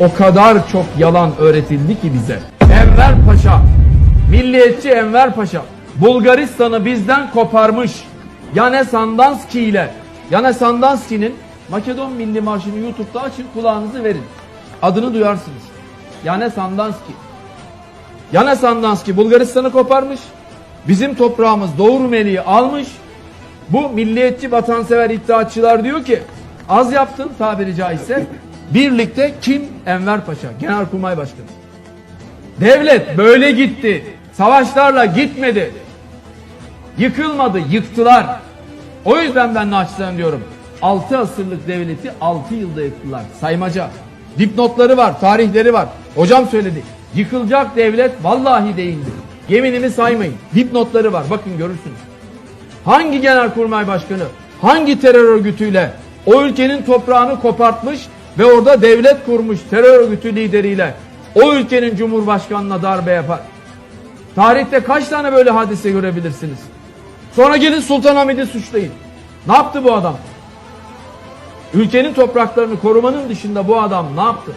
O kadar çok yalan öğretildi ki bize. Enver Paşa, milliyetçi Enver Paşa, Bulgaristan'ı bizden koparmış. Yane Sandanski ile, Yane Sandanski'nin Makedon Milli Marşı'nı YouTube'da açın kulağınızı verin. Adını duyarsınız. Yane Sandanski. Yane Sandanski Bulgaristan'ı koparmış. Bizim toprağımız Doğu Rumeli'yi almış. Bu milliyetçi vatansever iddiaçılar diyor ki az yaptın tabiri caizse. Birlikte kim? Enver Paşa, Genelkurmay Başkanı. Devlet böyle gitti. Savaşlarla gitmedi. Yıkılmadı, yıktılar. O yüzden ben naçizane diyorum. 6 asırlık devleti 6 yılda yıktılar. Saymaca. Dipnotları var, tarihleri var. Hocam söyledi. Yıkılacak devlet vallahi değildi. Yeminimi saymayın. Dipnotları var. Bakın görürsünüz. Hangi genelkurmay başkanı, hangi terör örgütüyle o ülkenin toprağını kopartmış ve orada devlet kurmuş terör örgütü lideriyle o ülkenin cumhurbaşkanına darbe yapar? Tarihte kaç tane böyle hadise görebilirsiniz? Sonra gelin Sultanahmet'i suçlayın. Ne yaptı bu adam? Ülkenin topraklarını korumanın dışında bu adam ne yaptı?